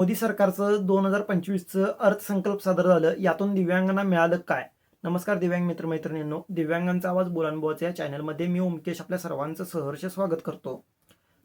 मोदी सरकारचं दोन हजार पंचवीसचं अर्थसंकल्प सादर झालं. यातून दिव्यांगांना मिळालं काय? नमस्कार दिव्यांग मित्रमैत्रिणींनो. दिव्यांगांचा आवाज बोलानबोचा या चॅनलमध्ये मी ओमकेश आपल्या सर्वांचं सहर्ष स्वागत करतो.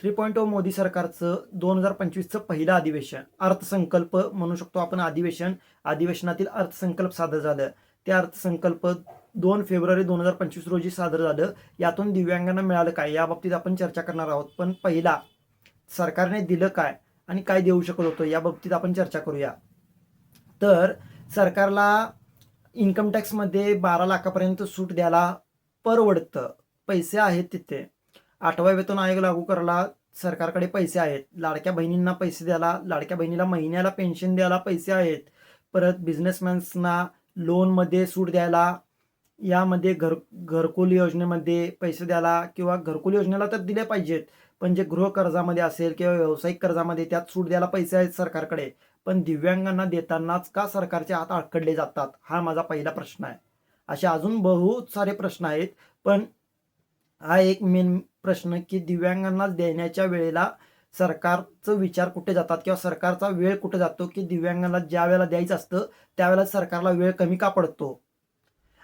थ्री पॉईंट ओ मोदी सरकारचं दोन हजार पंचवीसचं पहिलं अधिवेशन अर्थसंकल्प म्हणू शकतो आपण अधिवेशन. अधिवेशनातील अर्थसंकल्प सादर झालं. ते अर्थसंकल्प दोन फेब्रुवारी दोन हजार पंचवीस रोजी सादर झालं. यातून दिव्यांगांना मिळालं काय? याबाबतीत आपण चर्चा करणार आहोत. पण पहिला सरकारने दिलं काय? आणि काय देऊ शकत होतो या बाबतीत आपण चर्चा करूया. तर सरकारला इन्कम टॅक्समध्ये बारा लाखापर्यंत सूट द्यायला परवडतं. पैसे आहेत तिथे. आठवा वेतन आयोग लागू करायला सरकारकडे पैसे आहेत. लाडक्या बहिणींना पैसे द्यायला लाडक्या बहिणीला महिन्याला पेन्शन द्यायला पैसे आहेत. परत बिझनेसमॅन्सना लोनमध्ये सूट द्यायला यामध्ये घर घरकुल योजनेमध्ये पैसे द्यायला किंवा घरकुल योजनेला तर दिले पाहिजेत. पण जे गृह कर्जामध्ये असेल किंवा व्यावसायिक कर्जामध्ये त्यात सूट द्यायला पैसे आहेत सरकारकडे पण दिव्यांगांना देतानाच का सरकारचे हात अडकडले जातात? हा माझा पहिला प्रश्न आहे. असे अजून बहुत सारे प्रश्न आहेत पण हा एक मेन प्रश्न की दिव्यांगांना देण्याच्या वेळेला सरकारचं विचार कुठे जातात किंवा सरकारचा वेळ कुठे जातो की दिव्यांगांना ज्या वेळेला द्यायचं असतं त्यावेळेला सरकारला वेळ कमी का पडतो?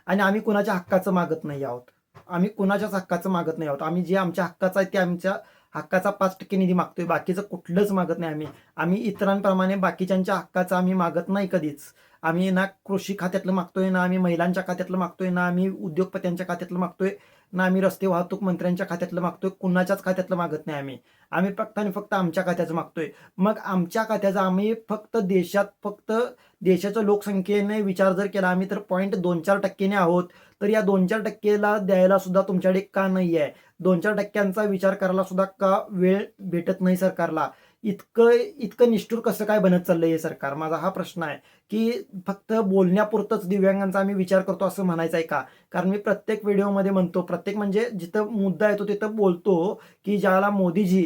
आणि आम्ही कुणाच्या हक्काचं मागत नाही आहोत? आम्ही कुणाच्याच हक्काचं मागत नाही आहोत? आम्ही जे आमच्या हक्काचं आहे ते आमच्या हक्काचा पाच टक्के निधी मागतोय. बाकीचं कुठलंच मागत नाही आम्ही. आम्ही इतरांप्रमाणे बाकीच्यांच्या हक्काचा आम्ही मागत नाही कधीच. आम्ही ना कृषी खात्यातलं मागतोय ना आम्ही महिलांच्या खात्यातलं मागतोय ना आम्ही उद्योगपत्यांच्या खात्यातलं मागतोय ना आम्ही रस्ते वाहतूक मंत्र्यांच्या खात्यातलं मागतोय. कुणाच्याच खात्यातलं मागत नाही आम्ही. आम्ही फक्त आणि फक्त आमच्या खात्याचं मागतोय. मग आमच्या खात्याचा आम्ही फक्त देशात फक्त देशाच्या लोकसंख्येने विचार जर केला आम्ही तर पॉईंट दोन चार टक्केने आहोत. तर या दोन चार टक्केला द्यायला सुद्धा तुमच्याकडे का नाही आहे दोन चार टक्क्यांचा विचार करायला सुद्धा का वेळ भेटत नाही सरकारला? इतकं इतकं निष्ठूर कसं काय बनत चाललंय हे सरकार? माझा हा प्रश्न आहे की फक्त बोलण्यापुरतंच दिव्यांगांचा आम्ही विचार करतो असं म्हणायचं आहे का? कारण मी प्रत्येक व्हिडिओमध्ये म्हणतो प्रत्येक म्हणजे जिथं मुद्दा येतो तिथं बोलतो की ज्याला मोदीजी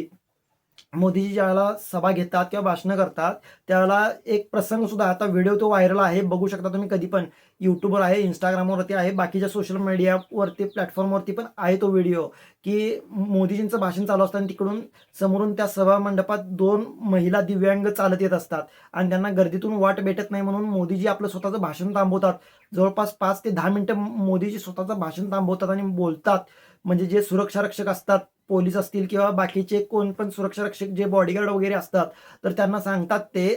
मोदीजी ज्यावेळेला सभा घेतात किंवा भाषणं करतात त्यावेळेला एक प्रसंग सुद्धा आता व्हिडिओ तो व्हायरल आहे बघू शकता तुम्ही कधी पण. युट्यूबवर आहे इंस्टाग्रामवरती आहे बाकीच्या सोशल मीडियावरती प्लॅटफॉर्मवरती पण आहे तो व्हिडिओ की मोदीजींचं भाषण चालू असताना तिकडून समोरून त्या सभा मंडपात दोन महिला दिव्यांग चालत येत असतात. आणि त्यांना गर्दीतून वाट भेटत नाही म्हणून मोदीजी आपलं स्वतःचं भाषण थांबवतात. जवळपास पाच ते दहा मिनिटं मोदीजी स्वतःचं भाषण थांबवतात आणि बोलतात. म्हणजे जे सुरक्षा रक्षक असतात पोलीस असतील किंवा बाकीचे कोण पण सुरक्षा रक्षक जे बॉडीगार्ड वगैरे असतात तर त्यांना सांगतात ते.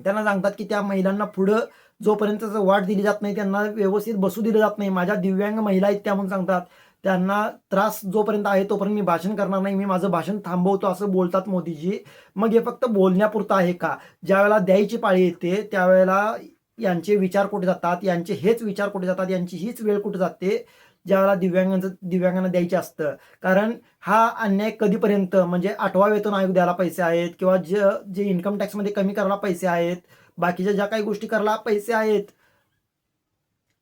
त्यांना सांगतात की त्या महिलांना पुढं जोपर्यंत वाट दिली जात नाही त्यांना व्यवस्थित बसू दिलं जात नाही. माझ्या दिव्यांग महिला आहेत त्या म्हणून सांगतात. त्यांना त्रास जोपर्यंत आहे तोपर्यंत मी भाषण करणार नाही. मी माझं भाषण थांबवतो असं बोलतात मोदीजी. मग हे फक्त बोलण्यापुरतं आहे का? ज्यावेळेला द्यायची पाळी येते त्यावेळेला यांचे विचार कुठे जातात? यांचे हेच विचार कुठे जातात? यांची हीच वेळ कुठे जाते? ज्यावेळेला दिव्यांगांचं दिव्यांगांना द्यायचे असतं. कारण हा अन्याय कधीपर्यंत म्हणजे आठवा वेतन आयोग द्यायला पैसे आहेत किंवा जे जे इन्कम टॅक्समध्ये कमी करायला पैसे आहेत बाकीच्या ज्या काही गोष्टी करायला पैसे आहेत.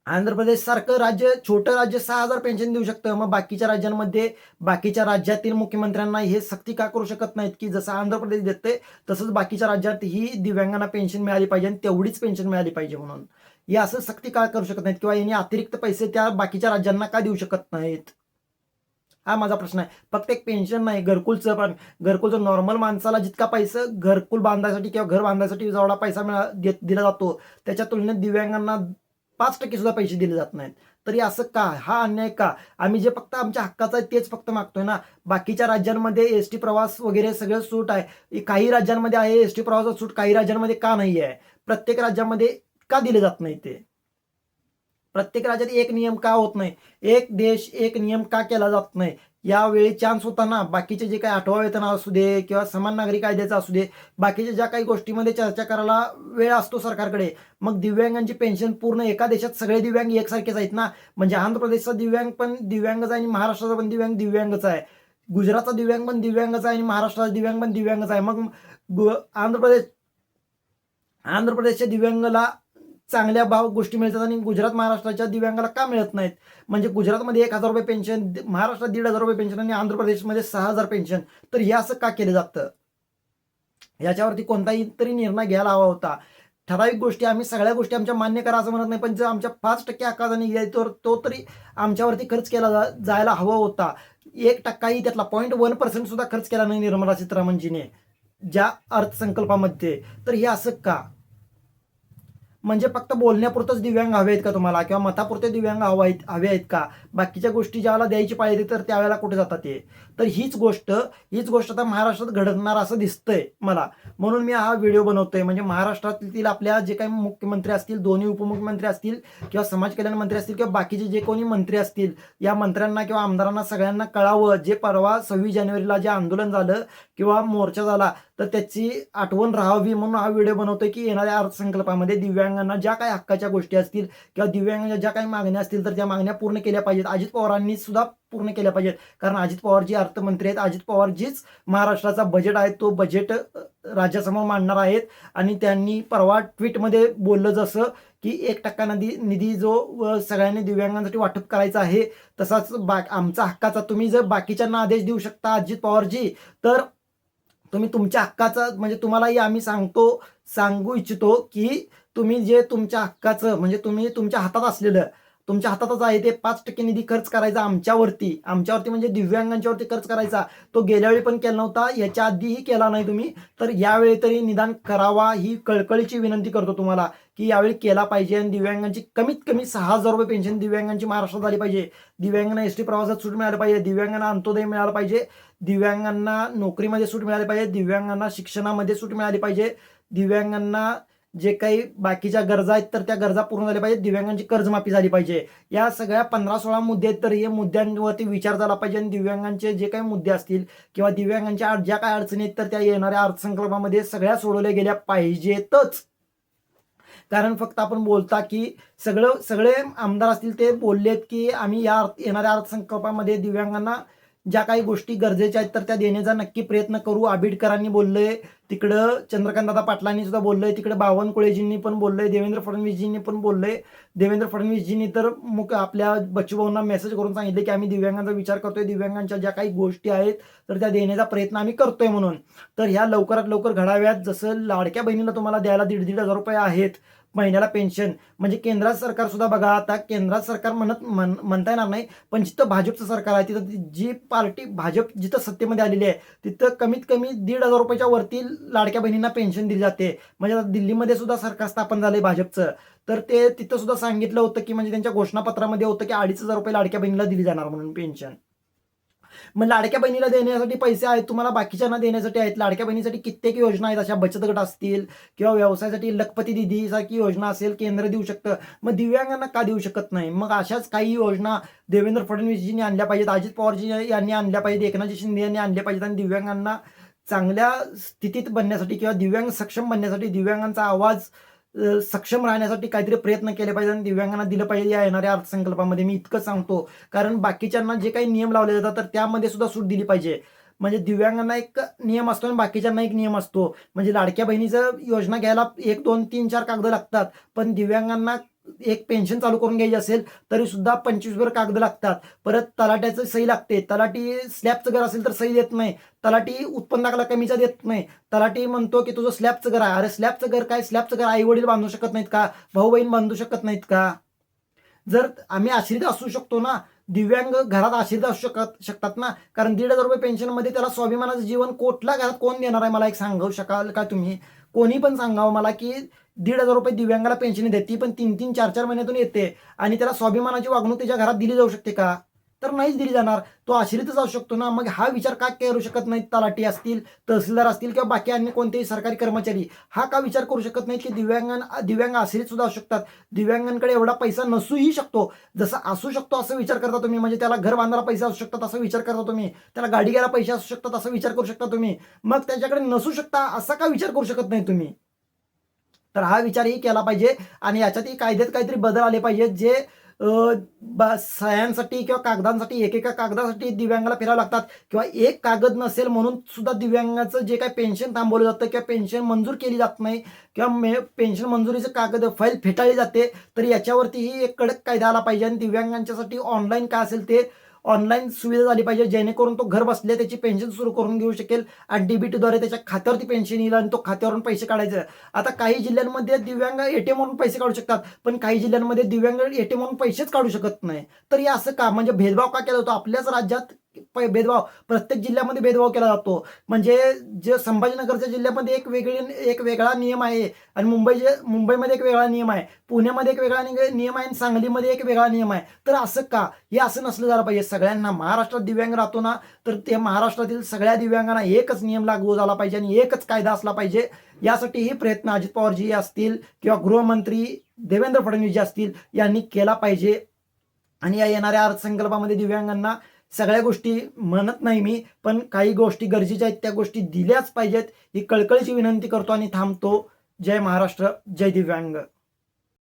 आंध्र प्रदेश सारखं राज्य छोटं राज्य सहा हजार पेन्शन देऊ शकतं. मग बाकीच्या राज्यांमध्ये बाकीच्या राज्यातील मुख्यमंत्र्यांना हे सक्ती का करू शकत नाहीत? की जसं आंध्र प्रदेश देते तसंच बाकीच्या राज्यात ही दिव्यांगांना पेन्शन मिळाली पाहिजे आणि तेवढीच पेन्शन मिळाली पाहिजे म्हणून. हे असं सक्ती का करू शकत नाहीत किंवा यांनी अतिरिक्त पैसे त्या बाकीच्या राज्यांना का देऊ शकत नाहीत? हा माझा प्रश्न आहे. फक्त एक पेन्शन नाही घरकुलचं पण. घरकुलचं नॉर्मल माणसाला जितका पैसा घरकुल बांधायसाठी किंवा घर बांधायसाठी जेवढा पैसा मिळा देत दिला जातो त्याच्या तुलनेत दिव्यांगांना पाच टक्के सुद्धा पैसे दिले जात नाहीत. तरी असं का? हा अन्याय का? आम्ही जे फक्त आमच्या हक्काचं आहे तेच फक्त मागतोय ना? बाकीच्या राज्यांमध्ये एस टी प्रवास वगैरे सगळं सूट आहे. काही राज्यांमध्ये आहे एस टी प्रवासात सूट काही राज्यांमध्ये का नाही आहे प्रत्येक राज्यामध्ये का दिले जात नाही ते. प्रत्येक राज्यात एक नियम का होत नाही? एक देश एक नियम का केला जात नाही? यावेळी चान्स होता ना बाकीचे जे काही आठवा वेतन असू दे किंवा समान नागरिक कायद्याचा असू दे बाकीच्या ज्या काही गोष्टीमध्ये चर्चा करायला वेळ असतो सरकारकडे. मग दिव्यांगांची पेन्शन पूर्ण एका देशात सगळे दिव्यांग एकसारखेच आहेत ना? म्हणजे आंध्र प्रदेशचा दिव्यांग पण दिव्यांगच आहे आणि महाराष्ट्राचा पण दिव्यांग दिव्यांगच आहे. गुजरातचा दिव्यांग पण दिव्यांगच आहे आणि महाराष्ट्राचा दिव्यांग पण दिव्यांगच आहे. मग आंध्र प्रदेश आंध्र प्रदेशच्या दिव्यांगला चांगल्या भाव गोष्टी मिळतात आणि गुजरात महाराष्ट्राच्या दिव्यांगाला का मिळत नाहीत? म्हणजे गुजरातमध्ये एक हजार रुपये पेन्शन महाराष्ट्रात दीड हजार रुपये पेन्शन आणि आंध्र प्रदेशमध्ये सहा हजार पेन्शन तर हे असं का केलं जातं? याच्यावरती कोणताही तरी निर्णय घ्यायला हवा होता. ठराविक गोष्टी आम्ही सगळ्या गोष्टी आमच्या मान्य करा असं म्हणत नाही पण जर आमच्या पाच टक्के हक्काचा निधी तर तो तरी आमच्यावरती खर्च केला जा जायला हवा होता. एक टक्काही त्यातला पॉईंट वन पर्सेंट सुद्धा खर्च केला नाही निर्मला सीतारामनजीने ज्या अर्थसंकल्पामध्ये. तर हे असं का? म्हणजे फक्त बोलण्यापुरतंच दिव्यांग हवे आहेत का तुम्हाला? किंवा मतापुरते दिव्यांग हवे आहेत हवे आहेत का? बाकीच्या गोष्टी ज्यावेळेला द्यायची पाहिजे तर त्यावेळेला कुठे जातात ते? तर हीच गोष्ट हीच गोष्ट आता महाराष्ट्रात घडणार असं दिसतंय मला. म्हणून मी हा व्हिडिओ बनवतोय. म्हणजे महाराष्ट्रातील आपल्या जे काही मुख्यमंत्री असतील दोन्ही उपमुख्यमंत्री असतील किंवा समाज कल्याण मंत्री असतील किंवा बाकीचे जे कोणी मंत्री असतील या मंत्र्यांना किंवा आमदारांना सगळ्यांना कळावं. जे परवा सव्वीस जानेवारीला जे आंदोलन झालं किंवा मोर्चा झाला तर त्याची आठवण राहावी म्हणून हा व्हिडिओ बनवतोय की येणाऱ्या अर्थसंकल्पामध्ये दिव्यांग दिव्यांगांना ज्या काही हक्काच्या गोष्टी असतील किंवा दिव्यांगांच्या ज्या काही मागण्या असतील तर त्या मागण्या पूर्ण केल्या पाहिजेत. अजित पवारांनी सुद्धा पूर्ण केल्या पाहिजेत. कारण अजित पवार जी अर्थमंत्री आहेत अजित पवार जीच महाराष्ट्राचा बजेट आहे तो बजेट राज्यासमोर मांडणार आहेत. आणि त्यांनी परवा ट्विटमध्ये बोललं जसं की एक टक्का नदी निधी जो सगळ्यांनी दिव्यांगांसाठी वाटप करायचा आहे तसाच बा आमचा हक्काचा तुम्ही जर बाकीच्यांना आदेश देऊ शकता अजित पवारजी तर तुम्ही तुमच्या हक्काचा म्हणजे तुम्हालाही आम्ही सांगतो सांगू इच्छितो की तुम्ही जे तुमच्या हक्काचं म्हणजे तुम्ही तुमच्या हातात असलेलं तुमच्या हातातच आहे ते पाच टक्के निधी खर्च करायचा आमच्यावरती. आमच्यावरती म्हणजे दिव्यांगांच्यावरती खर्च करायचा. तो गेल्या वेळी पण केला नव्हता याच्या आधीही केला नाही तुम्ही. तर यावेळी तरी निदान करावा ही कळकळीची विनंती करतो तुम्हाला की यावेळी केला पाहिजे आणि दिव्यांगांची कमीत कमी सहा हजार रुपये पेन्शन दिव्यांगांची महाराष्ट्रात आली पाहिजे. दिव्यांगांना एस टी प्रवासात सूट मिळाली पाहिजे दिव्यांगांना अंत्योदय मिळाला पाहिजे दिव्यांगांना नोकरीमध्ये सूट मिळाली पाहिजे दिव्यांगांना शिक्षणामध्ये सूट मिळाली पाहिजे दिव्यांगांना जे काही बाकीच्या गरजा आहेत तर त्या गरजा पूर्ण झाल्या पाहिजे दिव्यांगांची कर्जमाफी झाली पाहिजे. या सगळ्या पंधरा सोळा मुद्दे आहेत तर हे मुद्द्यांवरती विचार झाला पाहिजे आणि दिव्यांगांचे जे काही मुद्दे असतील किंवा दिव्यांगांच्या ज्या काही अडचणी आहेत तर त्या येणाऱ्या अर्थसंकल्पामध्ये सगळ्या सोडवल्या गेल्या पाहिजेतच. कारण फक्त आपण बोलता की सगळं सगळे आमदार असतील ते बोललेत की आम्ही या येणाऱ्या अर्थसंकल्पामध्ये दिव्यांगांना ज्या काही गोष्टी गरजेच्या आहेत तर त्या देण्याचा नक्की प्रयत्न करू. आबिडकरांनी बोललंय तिकडं चंद्रकांतदादा पाटलांनी सुद्धा बोललंय तिकडे बावनकुळेजींनी पण बोललंय देवेंद्र फडणवीसजींनी पण बोललंय. देवेंद्र फडणवीसजींनी तर मुख आपल्या बच्चूभाऊंना मेसेज करून सांगितले की आम्ही दिव्यांगांचा विचार करतोय दिव्यांगांच्या ज्या काही गोष्टी आहेत तर त्या देण्याचा प्रयत्न आम्ही करतोय म्हणून. तर ह्या लवकरात लवकर घडाव्यात जसं लाडक्या बहिणीला तुम्हाला द्यायला दीड दीड हजार रुपये आहेत महिन्याला पेन्शन. म्हणजे केंद्रात सरकार सुद्धा बघा आता केंद्रात सरकार म्हणत म्हण म्हणता येणार नाही पण जिथं भाजपचं सरकार आहे तिथं जी पार्टी भाजप जिथं सत्तेमध्ये आलेली आहे तिथं कमीत कमी दीड हजार रुपयाच्या वरती लाडक्या बहिणींना पेन्शन दिली जाते. म्हणजे आता दिल्लीमध्ये सुद्धा सरकार स्थापन झालंय भाजपचं. तर ते तिथं सुद्धा सांगितलं होतं की म्हणजे त्यांच्या घोषणापत्रामध्ये होतं की अडीच हजार रुपये लाडक्या बहिणीला दिली जाणार म्हणून पेन्शन. मग लाडक्या बहिणीला देण्यासाठी पैसे आहेत तुम्हाला बाकीच्यांना देण्यासाठी आहेत. लाडक्या बहिणीसाठी कित्येक योजना आहेत अशा बचत गट असतील किंवा व्यवसायासाठी लखपती दिदी सारखी योजना असेल केंद्र देऊ शकतं. मग दिव्यांगांना का देऊ शकत नाही? मग अशाच काही योजना देवेंद्र फडणवीसजींनी आणल्या पाहिजेत अजित पवारजी यांनी आणल्या पाहिजेत एकनाथजी शिंदे यांनी आणल्या पाहिजेत आणि दिव्यांगांना चांगल्या स्थितीत बनण्यासाठी किंवा दिव्यांग सक्षम बनण्यासाठी दिव्यांगांचा आवाज सक्षम राहण्यासाठी काहीतरी प्रयत्न केले पाहिजे आणि दिव्यांगांना दिलं पाहिजे या येणाऱ्या अर्थसंकल्पामध्ये. मी इतकं सांगतो. कारण बाकीच्यांना जे काही नियम लावले जातात तर त्यामध्ये सुद्धा सूट दिली पाहिजे. म्हणजे दिव्यांगांना एक नियम असतो आणि बाकीच्यांना एक नियम असतो. म्हणजे लाडक्या बहिणीचं योजना घ्यायला एक दोन तीन चार कागद लागतात. पण दिव्यांगांना एक पेन्शन चालू करून घ्यायची असेल तरी सुद्धा पंचवीस भर कागद लागतात. परत तलाट्याचं सही लागते. तलाटी स्लॅबचं घर असेल तर सही देत नाही. तलाटी उत्पन्नाला कमीचा देत नाही. तलाटी म्हणतो की तुझं स्लॅबचं घर आहे. अरे स्लॅबचं घर काय? स्लॅबचं घर आई वडील बांधू शकत नाहीत का? भाऊ बहीण बांधू शकत नाहीत का? जर आम्ही आश्रित असू शकतो ना दिव्यांग घरात आश्रित असू शकत शकतात ना? कारण दीड हजार रुपये पेन्शनमध्ये त्याला स्वाभिमानाचं जीवन कुठल्या घरात कोण देणार आहे? मला एक सांगू शकाल का तुम्ही? कोणी पण सांगावं मला की दीड हजार रुपये दिव्यांगाला पेन्शन येते ती पण तीन तीन चार चार महिन्यातून येते. आणि त्याला स्वाभिमानाची वागणूक त्याच्या घरात दिली जाऊ शकते का? तर नाहीच दिली जाणार. तो आश्रितच असू शकतो ना. मग हा विचार का करू शकत नाहीत? तलाठी असतील तहसीलदार असतील किंवा बाकी अन्य कोणतेही सरकारी कर्मचारी. हा का विचार करू शकत नाहीत की दिव्यांगां दिव्यांग आश्रित सुद्धा असू शकतात? दिव्यांगांकडे एवढा पैसा नसूही शकतो. जसं असू शकतो असं विचार करता तुम्ही. म्हणजे त्याला घर बांधायला पैसे असू शकतात असं विचार करता तुम्ही. त्याला गाडी घ्यायला पैसे असू शकतात असं विचार करू शकता तुम्ही. मग त्याच्याकडे नसू शकता असा का विचार करू शकत नाही तुम्ही? तर हा विचारही केला पाहिजे. आणि याच्यातही कायद्यात काहीतरी बदल आले पाहिजेत जे बा सह्यांसाठी किंवा कागदांसाठी एकेका कागदासाठी दिव्यांगाला फिरावं लागतात. किंवा एक कागद नसेल म्हणून सुद्धा दिव्यांगाचं जे काही पेन्शन थांबवलं जातं किंवा पेन्शन मंजूर केली जात नाही किंवा मे पेन्शन मंजुरीचं कागद फाईल फेटाळली जाते तर याच्यावरतीही एक कडक कायदा आला पाहिजे. आणि दिव्यांगांच्यासाठी ऑनलाईन काय असेल ते ऑनलाईन सुविधा झाली पाहिजे जेणेकरून तो घर बसल्या त्याची पेन्शन सुरू करून घेऊ शकेल. आणि डीबीटीद्वारे त्याच्या खात्यावरती पेन्शन येईल आणि तो खात्यावरून पैसे काढायचे. आता काही जिल्ह्यांमध्ये दिव्यांग एटीएम म्हणून पैसे काढू शकतात पण काही जिल्ह्यांमध्ये दिव्यांग एटीएम म्हणून पैसेच काढू शकत नाही. तर हे असं का? म्हणजे भेदभाव का केला जातो आपल्याच राज्यात भेदभाव प्रत्येक जिल्ह्यामध्ये भेदभाव केला जातो. म्हणजे जे संभाजीनगरच्या जिल्ह्यामध्ये एक वेगळी एक वेगळा नियम आहे आणि मुंबईचे मुंबईमध्ये एक वेगळा नियम आहे. पुण्यामध्ये एक वेगळा नियम आहे आणि सांगलीमध्ये एक वेगळा नियम आहे. तर असं का? हे असं नसलं झालं पाहिजे. सगळ्यांना महाराष्ट्रात दिव्यांग राहतो ना तर ते महाराष्ट्रातील सगळ्या दिव्यांगांना एकच नियम लागू झाला पाहिजे आणि एकच कायदा असला पाहिजे. यासाठीही प्रयत्न अजित पवारजी असतील किंवा गृहमंत्री देवेंद्र फडणवीस जे असतील यांनी केला पाहिजे. आणि या येणाऱ्या अर्थसंकल्पामध्ये दिव्यांगांना सगळ्या गोष्टी म्हणत नाही मी पण काही गोष्टी गरजेच्या आहेत त्या गोष्टी दिल्याच पाहिजेत. ही कळकळीची विनंती करतो आणि थांबतो. जय महाराष्ट्र जय दिव्यांग.